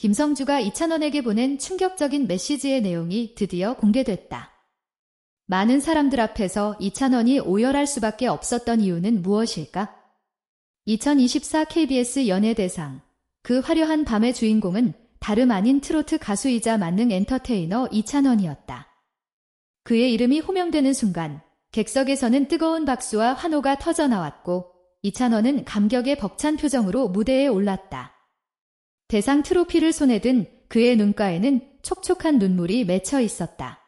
김성주가 이찬원에게 보낸 충격적인 메시지의 내용이 드디어 공개됐다. 많은 사람들 앞에서 이찬원이 오열할 수밖에 없었던 이유는 무엇일까? 2024 KBS 연예대상. 그 화려한 밤의 주인공은 다름 아닌 트로트 가수이자 만능 엔터테이너 이찬원이었다. 그의 이름이 호명되는 순간 객석에서는 뜨거운 박수와 환호가 터져 나왔고 이찬원은 감격에 벅찬 표정으로 무대에 올랐다. 대상 트로피를 손에 든 그의 눈가에는 촉촉한 눈물이 맺혀 있었다.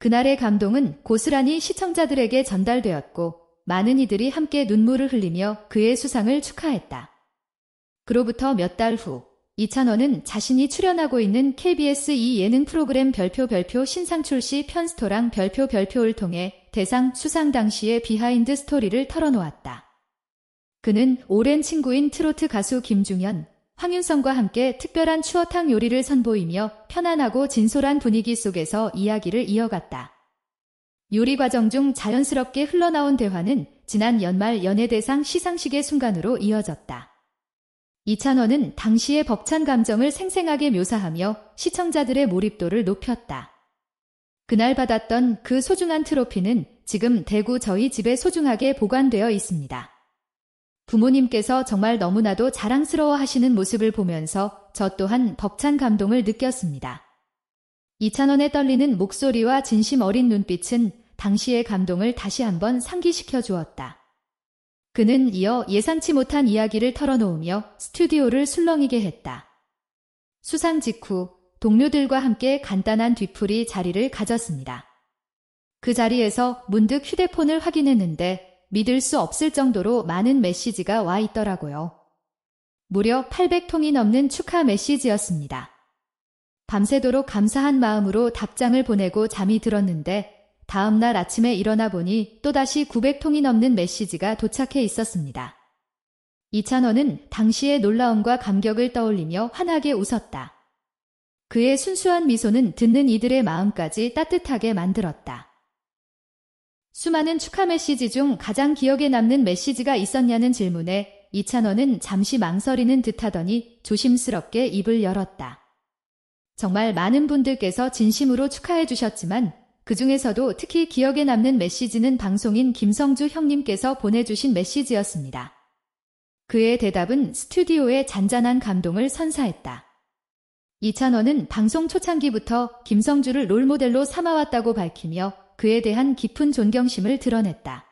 그날의 감동은 고스란히 시청자들에게 전달되었고 많은 이들이 함께 눈물을 흘리며 그의 수상을 축하했다. 그로부터 몇 달 후, 이찬원은 자신이 출연하고 있는 KBS 이 예능 프로그램 별표 별표 신상 출시 편스토랑 별표 별표를 통해 대상 수상 당시의 비하인드 스토리를 털어놓았다. 그는 오랜 친구인 트로트 가수 김중현, 황윤성과 함께 특별한 추어탕 요리를 선보이며 편안하고 진솔한 분위기 속에서 이야기를 이어갔다. 요리 과정 중 자연스럽게 흘러나온 대화는 지난 연말 연예대상 시상식의 순간으로 이어졌다. 이찬원은 당시의 벅찬 감정을 생생하게 묘사하며 시청자들의 몰입도를 높였다. 그날 받았던 그 소중한 트로피는 지금 대구 저희 집에 소중하게 보관되어 있습니다. 부모님께서 정말 너무나도 자랑스러워 하시는 모습을 보면서 저 또한 벅찬 감동을 느꼈습니다. 이찬원의 떨리는 목소리와 진심 어린 눈빛은 당시의 감동을 다시 한번 상기시켜 주었다. 그는 이어 예상치 못한 이야기를 털어놓으며 스튜디오를 술렁이게 했다. 수상 직후 동료들과 함께 간단한 뒤풀이 자리를 가졌습니다. 그 자리에서 문득 휴대폰을 확인했는데 믿을 수 없을 정도로 많은 메시지가 와 있더라고요. 무려 800통이 넘는 축하 메시지였습니다. 밤새도록 감사한 마음으로 답장을 보내고 잠이 들었는데 다음날 아침에 일어나 보니 또다시 900통이 넘는 메시지가 도착해 있었습니다. 이찬원은 당시의 놀라움과 감격을 떠올리며 환하게 웃었다. 그의 순수한 미소는 듣는 이들의 마음까지 따뜻하게 만들었다. 수많은 축하 메시지 중 가장 기억에 남는 메시지가 있었냐는 질문에 이찬원은 잠시 망설이는 듯 하더니 조심스럽게 입을 열었다. 정말 많은 분들께서 진심으로 축하해 주셨지만 그 중에서도 특히 기억에 남는 메시지는 방송인 김성주 형님께서 보내주신 메시지였습니다. 그의 대답은 스튜디오의 잔잔한 감동을 선사했다. 이찬원은 방송 초창기부터 김성주를 롤모델로 삼아왔다고 밝히며 그에 대한 깊은 존경심을 드러냈다.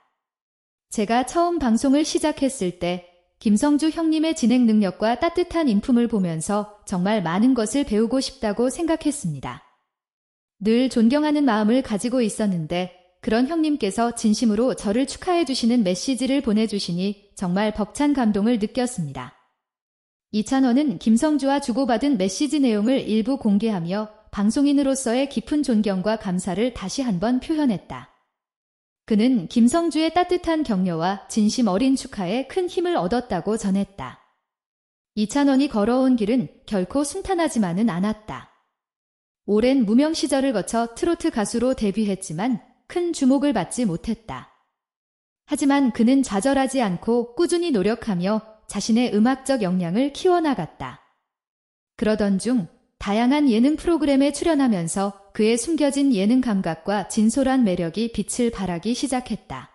제가 처음 방송을 시작했을 때 김성주 형님의 진행 능력과 따뜻한 인품을 보면서 정말 많은 것을 배우고 싶다고 생각했습니다. 늘 존경하는 마음을 가지고 있었는데 그런 형님께서 진심으로 저를 축하해 주시는 메시지를 보내주시니 정말 벅찬 감동을 느꼈습니다. 이찬원은 김성주와 주고받은 메시지 내용을 일부 공개하며 방송인으로서의 깊은 존경과 감사를 다시 한번 표현했다. 그는 김성주의 따뜻한 격려와 진심 어린 축하에 큰 힘을 얻었다고 전했다. 이찬원이 걸어온 길은 결코 순탄하지만은 않았다. 오랜 무명 시절을 거쳐 트로트 가수로 데뷔했지만 큰 주목을 받지 못했다. 하지만 그는 좌절하지 않고 꾸준히 노력하며 자신의 음악적 역량을 키워나갔다. 그러던 중 다양한 예능 프로그램에 출연하면서 그의 숨겨진 예능 감각과 진솔한 매력이 빛을 발하기 시작했다.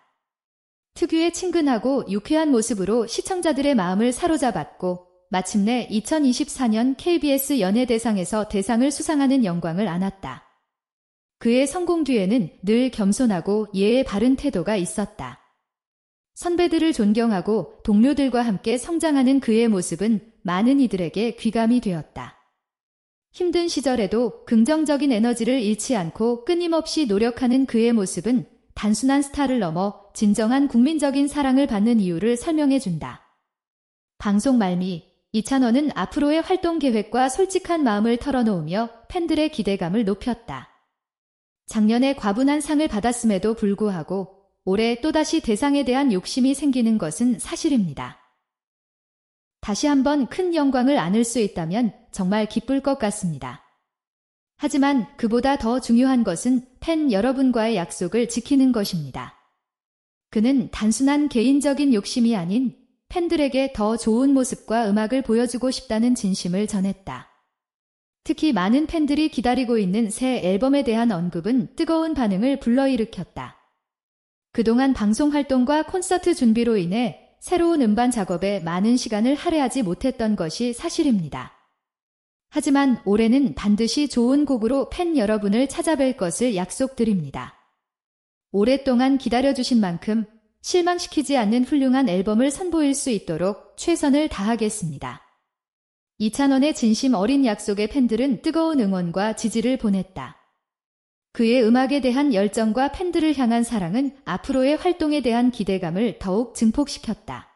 특유의 친근하고 유쾌한 모습으로 시청자들의 마음을 사로잡았고 마침내 2024년 KBS 연예대상에서 대상을 수상하는 영광을 안았다. 그의 성공 뒤에는 늘 겸손하고 예의 바른 태도가 있었다. 선배들을 존경하고 동료들과 함께 성장하는 그의 모습은 많은 이들에게 귀감이 되었다. 힘든 시절에도 긍정적인 에너지를 잃지 않고 끊임없이 노력하는 그의 모습은 단순한 스타를 넘어 진정한 국민적인 사랑을 받는 이유를 설명해 준다. 방송 말미 이찬원은 앞으로의 활동 계획과 솔직한 마음을 털어놓으며 팬들의 기대감을 높였다. 작년에 과분한 상을 받았음에도 불구하고 올해 또다시 대상에 대한 욕심이 생기는 것은 사실입니다. 다시 한번 큰 영광을 안을 수 있다면 정말 기쁠 것 같습니다. 하지만 그보다 더 중요한 것은 팬 여러분과의 약속을 지키는 것입니다. 그는 단순한 개인적인 욕심이 아닌 팬들에게 더 좋은 모습과 음악을 보여주고 싶다는 진심을 전했다. 특히 많은 팬들이 기다리고 있는 새 앨범에 대한 언급은 뜨거운 반응을 불러일으켰다. 그동안 방송 활동과 콘서트 준비로 인해 새로운 음반 작업에 많은 시간을 할애하지 못했던 것이 사실입니다. 하지만 올해는 반드시 좋은 곡으로 팬 여러분을 찾아뵐 것을 약속드립니다. 오랫동안 기다려주신 만큼 실망시키지 않는 훌륭한 앨범을 선보일 수 있도록 최선을 다하겠습니다. 이찬원의 진심 어린 약속의 팬들은 뜨거운 응원과 지지를 보냈다. 그의 음악에 대한 열정과 팬들을 향한 사랑은 앞으로의 활동에 대한 기대감을 더욱 증폭시켰다.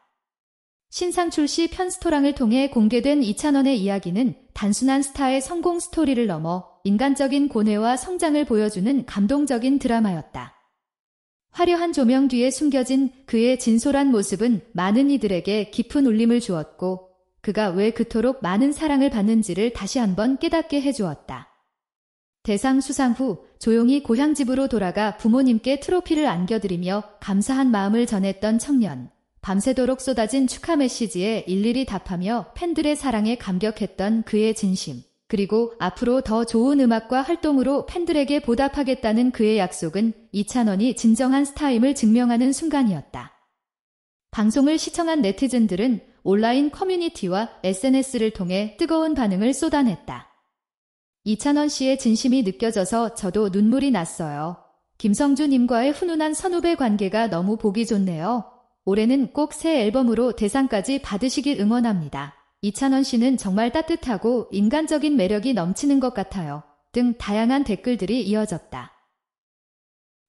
신상 출시 편스토랑을 통해 공개된 이찬원의 이야기는 단순한 스타의 성공 스토리를 넘어 인간적인 고뇌와 성장을 보여주는 감동적인 드라마였다. 화려한 조명 뒤에 숨겨진 그의 진솔한 모습은 많은 이들에게 깊은 울림을 주었고 그가 왜 그토록 많은 사랑을 받는지를 다시 한번 깨닫게 해주었다. 대상 수상 후 조용히 고향 집으로 돌아가 부모님께 트로피를 안겨드리며 감사한 마음을 전했던 청년. 밤새도록 쏟아진 축하 메시지에 일일이 답하며 팬들의 사랑에 감격했던 그의 진심. 그리고 앞으로 더 좋은 음악과 활동으로 팬들에게 보답하겠다는 그의 약속은 이찬원이 진정한 스타임을 증명하는 순간이었다. 방송을 시청한 네티즌들은 온라인 커뮤니티와 SNS를 통해 뜨거운 반응을 쏟아냈다. 이찬원 씨의 진심이 느껴져서 저도 눈물이 났어요. 김성주님과의 훈훈한 선후배 관계가 너무 보기 좋네요. 올해는 꼭 새 앨범으로 대상까지 받으시길 응원합니다. 이찬원 씨는 정말 따뜻하고 인간적인 매력이 넘치는 것 같아요. 등 다양한 댓글들이 이어졌다.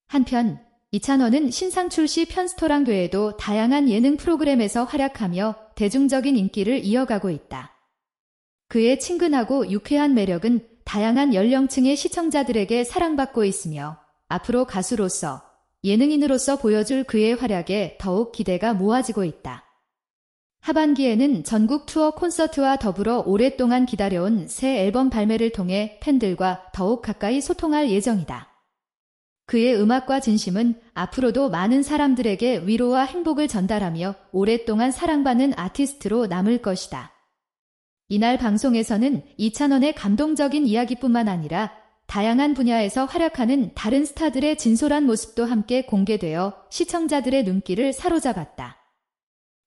한편 이찬원은 신상 출시 편스토랑 외에도 다양한 예능 프로그램에서 활약하며 대중적인 인기를 이어가고 있다. 그의 친근하고 유쾌한 매력은 다양한 연령층의 시청자들에게 사랑받고 있으며 앞으로 가수로서 예능인으로서 보여줄 그의 활약에 더욱 기대가 모아지고 있다. 하반기에는 전국 투어 콘서트와 더불어 오랫동안 기다려온 새 앨범 발매를 통해 팬들과 더욱 가까이 소통할 예정이다. 그의 음악과 진심은 앞으로도 많은 사람들에게 위로와 행복을 전달하며 오랫동안 사랑받는 아티스트로 남을 것이다. 이날 방송에서는 이찬원의 감동적인 이야기뿐만 아니라 다양한 분야에서 활약하는 다른 스타들의 진솔한 모습도 함께 공개되어 시청자들의 눈길을 사로잡았다.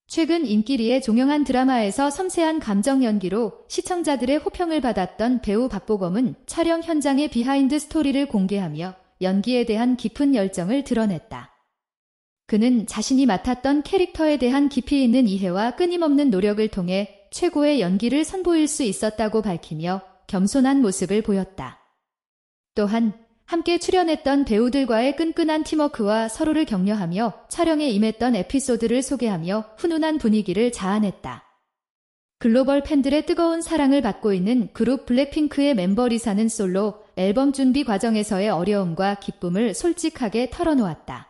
최근 인기리의 종영한 드라마에서 섬세한 감정 연기로 시청자들의 호평을 받았던 배우 박보검은 촬영 현장의 비하인드 스토리를 공개하며 연기에 대한 깊은 열정을 드러냈다. 그는 자신이 맡았던 캐릭터에 대한 깊이 있는 이해와 끊임없는 노력을 통해 최고의 연기를 선보일 수 있었다고 밝히며 겸손한 모습을 보였다. 또한 함께 출연했던 배우들과의 끈끈한 팀워크와 서로를 격려하며 촬영에 임했던 에피소드를 소개하며 훈훈한 분위기를 자아냈다. 글로벌 팬들의 뜨거운 사랑을 받고 있는 그룹 블랙핑크의 멤버 리사는 솔로 앨범 준비 과정에서의 어려움과 기쁨을 솔직하게 털어놓았다.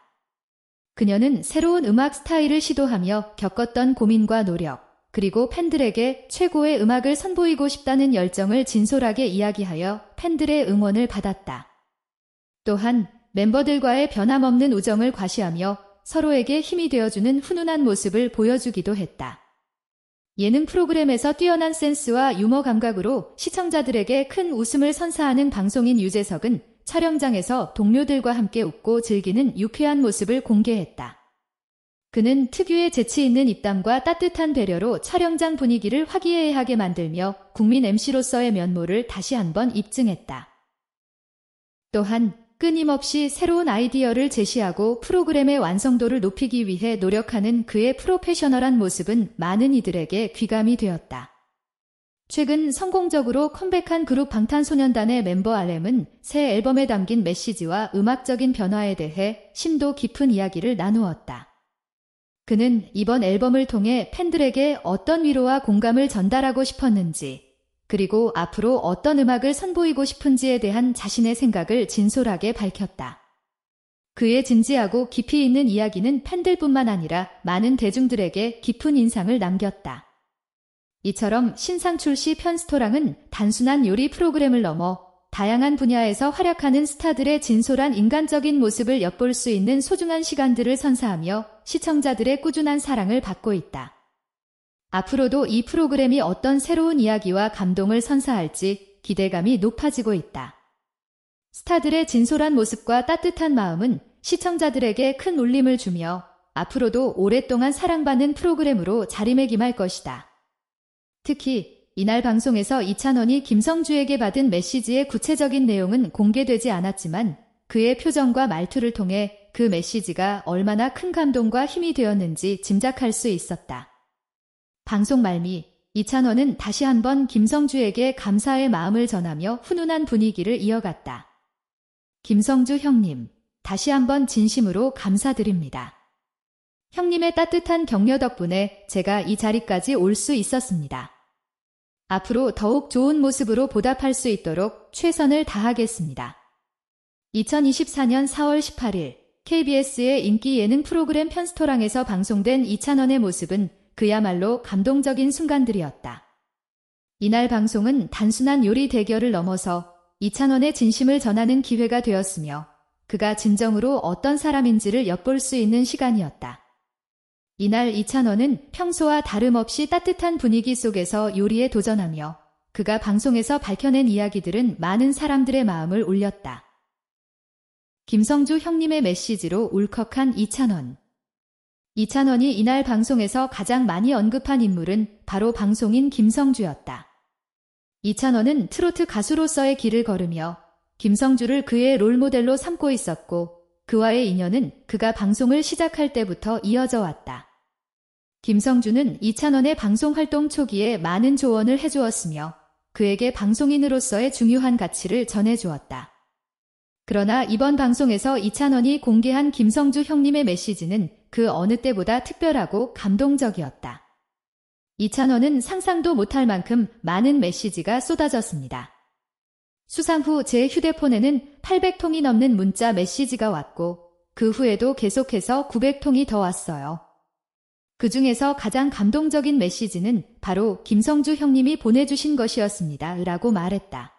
그녀는 새로운 음악 스타일을 시도하며 겪었던 고민과 노력, 그리고 팬들에게 최고의 음악을 선보이고 싶다는 열정을 진솔하게 이야기하여 팬들의 응원을 받았다. 또한 멤버들과의 변함없는 우정을 과시하며 서로에게 힘이 되어주는 훈훈한 모습을 보여주기도 했다. 예능 프로그램에서 뛰어난 센스와 유머 감각으로 시청자들에게 큰 웃음을 선사하는 방송인 유재석은 촬영장에서 동료들과 함께 웃고 즐기는 유쾌한 모습을 공개했다. 그는 특유의 재치 있는 입담과 따뜻한 배려로 촬영장 분위기를 화기애애하게 만들며 국민 MC로서의 면모를 다시 한번 입증했다. 또한 끊임없이 새로운 아이디어를 제시하고 프로그램의 완성도를 높이기 위해 노력하는 그의 프로페셔널한 모습은 많은 이들에게 귀감이 되었다. 최근 성공적으로 컴백한 그룹 방탄소년단의 멤버 RM은 새 앨범에 담긴 메시지와 음악적인 변화에 대해 심도 깊은 이야기를 나누었다. 그는 이번 앨범을 통해 팬들에게 어떤 위로와 공감을 전달하고 싶었는지, 그리고 앞으로 어떤 음악을 선보이고 싶은지에 대한 자신의 생각을 진솔하게 밝혔다. 그의 진지하고 깊이 있는 이야기는 팬들뿐만 아니라 많은 대중들에게 깊은 인상을 남겼다. 이처럼 신상 출시 편스토랑은 단순한 요리 프로그램을 넘어 다양한 분야에서 활약하는 스타들의 진솔한 인간적인 모습을 엿볼 수 있는 소중한 시간들을 선사하며 시청자들의 꾸준한 사랑을 받고 있다. 앞으로도 이 프로그램이 어떤 새로운 이야기와 감동을 선사할지 기대감이 높아지고 있다. 스타들의 진솔한 모습과 따뜻한 마음은 시청자들에게 큰 울림을 주며 앞으로도 오랫동안 사랑받는 프로그램으로 자리매김할 것이다. 특히 이날 방송에서 이찬원이 김성주에게 받은 메시지의 구체적인 내용은 공개되지 않았지만 그의 표정과 말투를 통해 그 메시지가 얼마나 큰 감동과 힘이 되었는지 짐작할 수 있었다. 방송 말미 이찬원은 다시 한번 김성주에게 감사의 마음을 전하며 훈훈한 분위기를 이어갔다. 김성주 형님, 다시 한번 진심으로 감사드립니다. 형님의 따뜻한 격려 덕분에 제가 이 자리까지 올 수 있었습니다. 앞으로 더욱 좋은 모습으로 보답할 수 있도록 최선을 다하겠습니다. 2024년 4월 18일 KBS의 인기 예능 프로그램 편스토랑에서 방송된 이찬원의 모습은 그야말로 감동적인 순간들이었다. 이날 방송은 단순한 요리 대결을 넘어서 이찬원의 진심을 전하는 기회가 되었으며 그가 진정으로 어떤 사람인지를 엿볼 수 있는 시간이었다. 이날 이찬원은 평소와 다름없이 따뜻한 분위기 속에서 요리에 도전하며 그가 방송에서 밝혀낸 이야기들은 많은 사람들의 마음을 울렸다. 김성주 형님의 메시지로 울컥한 이찬원. 이찬원이 이날 방송에서 가장 많이 언급한 인물은 바로 방송인 김성주였다. 이찬원은 트로트 가수로서의 길을 걸으며 김성주를 그의 롤모델로 삼고 있었고 그와의 인연은 그가 방송을 시작할 때부터 이어져 왔다. 김성주는 이찬원의 방송 활동 초기에 많은 조언을 해주었으며 그에게 방송인으로서의 중요한 가치를 전해주었다. 그러나 이번 방송에서 이찬원이 공개한 김성주 형님의 메시지는 그 어느 때보다 특별하고 감동적이었다. 이찬원은 상상도 못할 만큼 많은 메시지가 쏟아졌습니다. 수상 후 제 휴대폰에는 800통이 넘는 문자 메시지가 왔고 그 후에도 계속해서 900통이 더 왔어요. 그 중에서 가장 감동적인 메시지는 바로 김성주 형님이 보내주신 것이었습니다. 라고 말했다.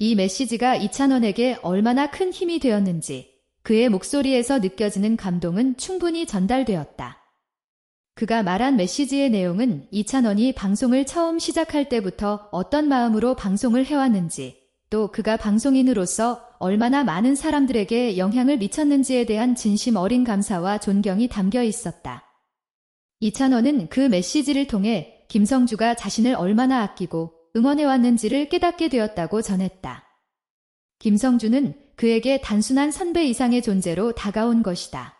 이 메시지가 이찬원에게 얼마나 큰 힘이 되었는지 그의 목소리에서 느껴지는 감동은 충분히 전달되었다. 그가 말한 메시지의 내용은 이찬원이 방송을 처음 시작할 때부터 어떤 마음으로 방송을 해왔는지 또 그가 방송인으로서 얼마나 많은 사람들에게 영향을 미쳤는지에 대한 진심 어린 감사와 존경이 담겨 있었다. 이찬원은 그 메시지를 통해 김성주가 자신을 얼마나 아끼고 응원해왔는지를 깨닫게 되었다고 전했다. 김성주는 그에게 단순한 선배 이상의 존재로 다가온 것이다.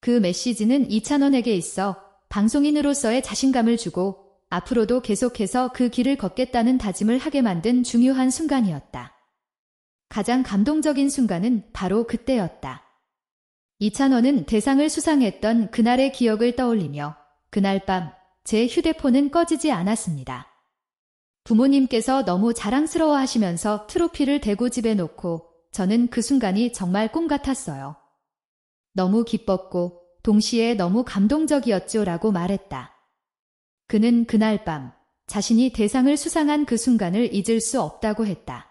그 메시지는 이찬원에게 있어 방송인으로서의 자신감을 주고 앞으로도 계속해서 그 길을 걷겠다는 다짐을 하게 만든 중요한 순간이었다. 가장 감동적인 순간은 바로 그때였다. 이찬원은 대상을 수상했던 그날의 기억을 떠올리며 그날 밤 제 휴대폰은 꺼지지 않았습니다. 부모님께서 너무 자랑스러워 하시면서 트로피를 대고 집에 놓고 저는 그 순간이 정말 꿈 같았어요. 너무 기뻤고 동시에 너무 감동적이었죠 라고 말했다. 그는 그날 밤 자신이 대상을 수상한 그 순간을 잊을 수 없다고 했다.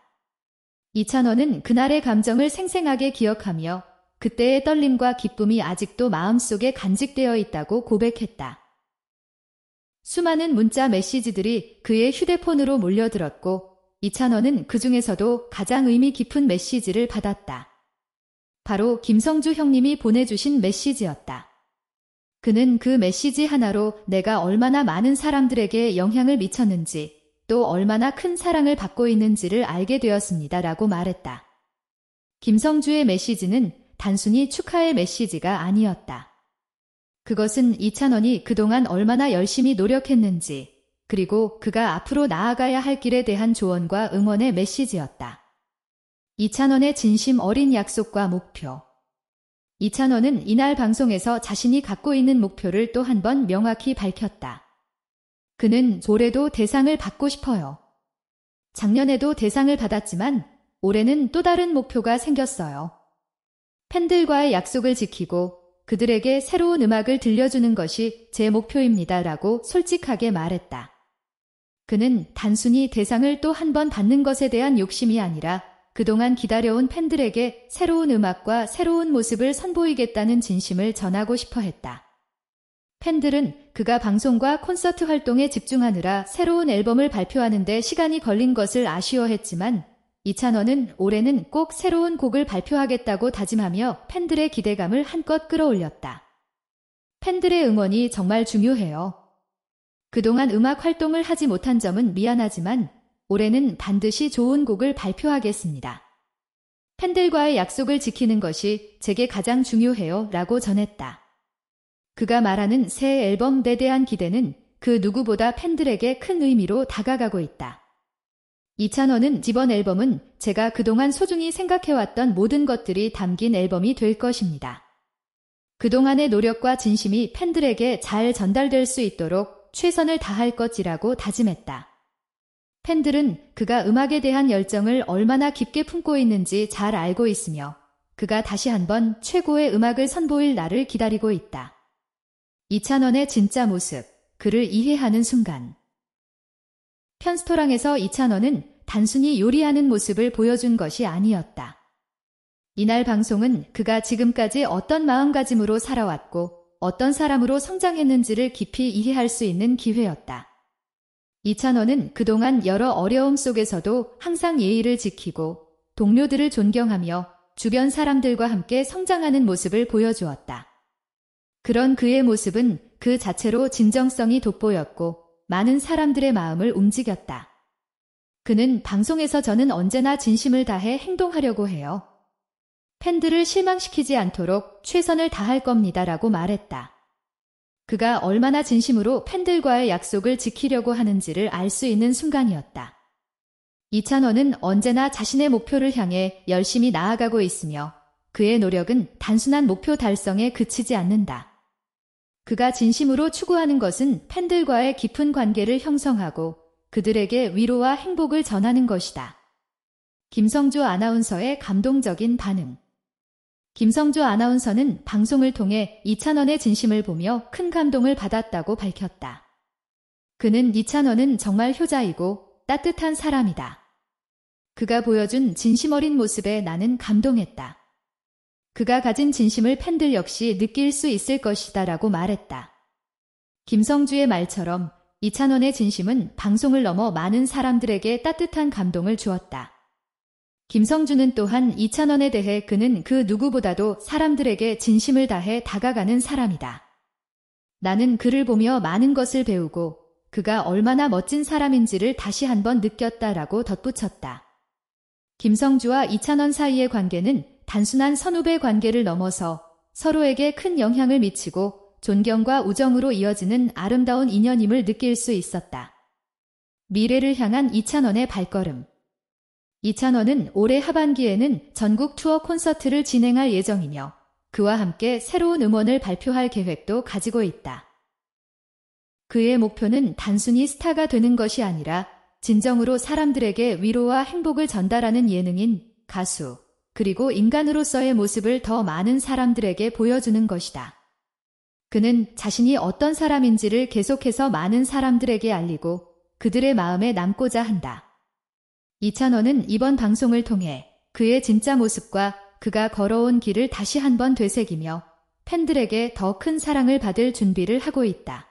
이찬원은 그날의 감정을 생생하게 기억하며 그때의 떨림과 기쁨이 아직도 마음속에 간직되어 있다고 고백했다. 수많은 문자 메시지들이 그의 휴대폰으로 몰려들었고 이찬원은 그 중에서도 가장 의미 깊은 메시지를 받았다. 바로 김성주 형님이 보내주신 메시지였다. 그는 그 메시지 하나로 내가 얼마나 많은 사람들에게 영향을 미쳤는지 또 얼마나 큰 사랑을 받고 있는지를 알게 되었습니다. 라고 말했다. 김성주의 메시지는 단순히 축하의 메시지가 아니었다. 그것은 이찬원이 그동안 얼마나 열심히 노력했는지, 그리고 그가 앞으로 나아가야 할 길에 대한 조언과 응원의 메시지였다. 이찬원의 진심 어린 약속과 목표. 이찬원은 이날 방송에서 자신이 갖고 있는 목표를 또 한 번 명확히 밝혔다. 그는 올해도 대상을 받고 싶어요. 작년에도 대상을 받았지만 올해는 또 다른 목표가 생겼어요. 팬들과의 약속을 지키고 그들에게 새로운 음악을 들려주는 것이 제 목표입니다. 라고 솔직하게 말했다. 그는 단순히 대상을 또 한 번 받는 것에 대한 욕심이 아니라 그동안 기다려온 팬들에게 새로운 음악과 새로운 모습을 선보이겠다는 진심을 전하고 싶어 했다. 팬들은 그가 방송과 콘서트 활동에 집중하느라 새로운 앨범을 발표하는데 시간이 걸린 것을 아쉬워했지만 이찬원은 올해는 꼭 새로운 곡을 발표하겠다고 다짐하며 팬들의 기대감을 한껏 끌어올렸다. 팬들의 응원이 정말 중요해요. 그동안 음악 활동을 하지 못한 점은 미안하지만 올해는 반드시 좋은 곡을 발표하겠습니다. 팬들과의 약속을 지키는 것이 제게 가장 중요해요 라고 전했다. 그가 말하는 새 앨범에 대한 기대는 그 누구보다 팬들에게 큰 의미로 다가가고 있다. 이찬원은 이번 앨범은 제가 그동안 소중히 생각해왔던 모든 것들이 담긴 앨범이 될 것입니다. 그동안의 노력과 진심이 팬들에게 잘 전달될 수 있도록 최선을 다할 것이라고 다짐했다. 팬들은 그가 음악에 대한 열정을 얼마나 깊게 품고 있는지 잘 알고 있으며 그가 다시 한번 최고의 음악을 선보일 날을 기다리고 있다. 이찬원의 진짜 모습, 그를 이해하는 순간. 편스토랑에서 이찬원은 단순히 요리하는 모습을 보여준 것이 아니었다. 이날 방송은 그가 지금까지 어떤 마음가짐으로 살아왔고 어떤 사람으로 성장했는지를 깊이 이해할 수 있는 기회였다. 이찬원은 그동안 여러 어려움 속에서도 항상 예의를 지키고 동료들을 존경하며 주변 사람들과 함께 성장하는 모습을 보여주었다. 그런 그의 모습은 그 자체로 진정성이 돋보였고 많은 사람들의 마음을 움직였다. 그는 방송에서 저는 언제나 진심을 다해 행동하려고 해요. 팬들을 실망시키지 않도록 최선을 다할 겁니다 라고 말했다. 그가 얼마나 진심으로 팬들과의 약속을 지키려고 하는지를 알 수 있는 순간이었다. 이찬원은 언제나 자신의 목표를 향해 열심히 나아가고 있으며 그의 노력은 단순한 목표 달성에 그치지 않는다. 그가 진심으로 추구하는 것은 팬들과의 깊은 관계를 형성하고 그들에게 위로와 행복을 전하는 것이다. 김성주 아나운서의 감동적인 반응. 김성주 아나운서는 방송을 통해 이찬원의 진심을 보며 큰 감동을 받았다고 밝혔다. 그는 이찬원은 정말 효자이고 따뜻한 사람이다. 그가 보여준 진심 어린 모습에 나는 감동했다. 그가 가진 진심을 팬들 역시 느낄 수 있을 것이다 라고 말했다. 김성주의 말처럼 이찬원의 진심은 방송을 넘어 많은 사람들에게 따뜻한 감동을 주었다. 김성주는 또한 이찬원에 대해 그는 그 누구보다도 사람들에게 진심을 다해 다가가는 사람이다. 나는 그를 보며 많은 것을 배우고 그가 얼마나 멋진 사람인지를 다시 한번 느꼈다라고 덧붙였다. 김성주와 이찬원 사이의 관계는 단순한 선후배 관계를 넘어서 서로에게 큰 영향을 미치고 존경과 우정으로 이어지는 아름다운 인연임을 느낄 수 있었다. 미래를 향한 이찬원의 발걸음. 이찬원은 올해 하반기에는 전국 투어 콘서트를 진행할 예정이며 그와 함께 새로운 음원을 발표할 계획도 가지고 있다. 그의 목표는 단순히 스타가 되는 것이 아니라 진정으로 사람들에게 위로와 행복을 전달하는 예능인 가수, 그리고 인간으로서의 모습을 더 많은 사람들에게 보여주는 것이다. 그는 자신이 어떤 사람인지를 계속해서 많은 사람들에게 알리고 그들의 마음에 남고자 한다. 이찬원은 이번 방송을 통해 그의 진짜 모습과 그가 걸어온 길을 다시 한번 되새기며 팬들에게 더 큰 사랑을 받을 준비를 하고 있다.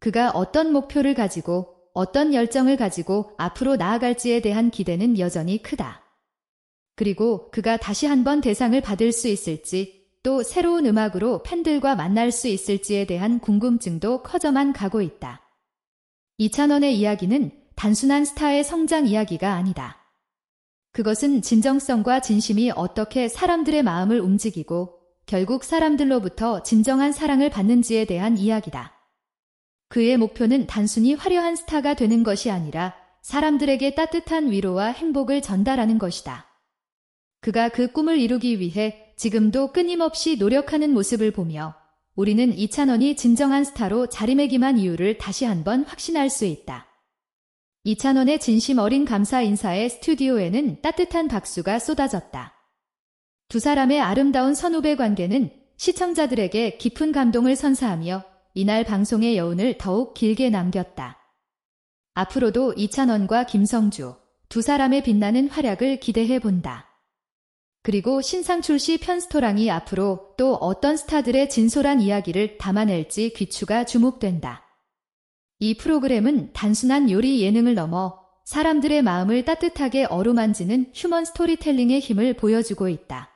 그가 어떤 목표를 가지고 어떤 열정을 가지고 앞으로 나아갈지에 대한 기대는 여전히 크다. 그리고 그가 다시 한번 대상을 받을 수 있을지 또 새로운 음악으로 팬들과 만날 수 있을지에 대한 궁금증도 커져만 가고 있다. 이찬원의 이야기는 단순한 스타의 성장 이야기가 아니다. 그것은 진정성과 진심이 어떻게 사람들의 마음을 움직이고 결국 사람들로부터 진정한 사랑을 받는지에 대한 이야기다. 그의 목표는 단순히 화려한 스타가 되는 것이 아니라 사람들에게 따뜻한 위로와 행복을 전달하는 것이다. 그가 그 꿈을 이루기 위해 지금도 끊임없이 노력하는 모습을 보며 우리는 이찬원이 진정한 스타로 자리매김한 이유를 다시 한번 확신할 수 있다. 이찬원의 진심 어린 감사 인사에 스튜디오에는 따뜻한 박수가 쏟아졌다. 두 사람의 아름다운 선후배 관계는 시청자들에게 깊은 감동을 선사하며 이날 방송의 여운을 더욱 길게 남겼다. 앞으로도 이찬원과 김성주 두 사람의 빛나는 활약을 기대해 본다. 그리고 신상 출시 편스토랑이 앞으로 또 어떤 스타들의 진솔한 이야기를 담아낼지 귀추가 주목된다. 이 프로그램은 단순한 요리 예능을 넘어 사람들의 마음을 따뜻하게 어루만지는 휴먼 스토리텔링의 힘을 보여주고 있다.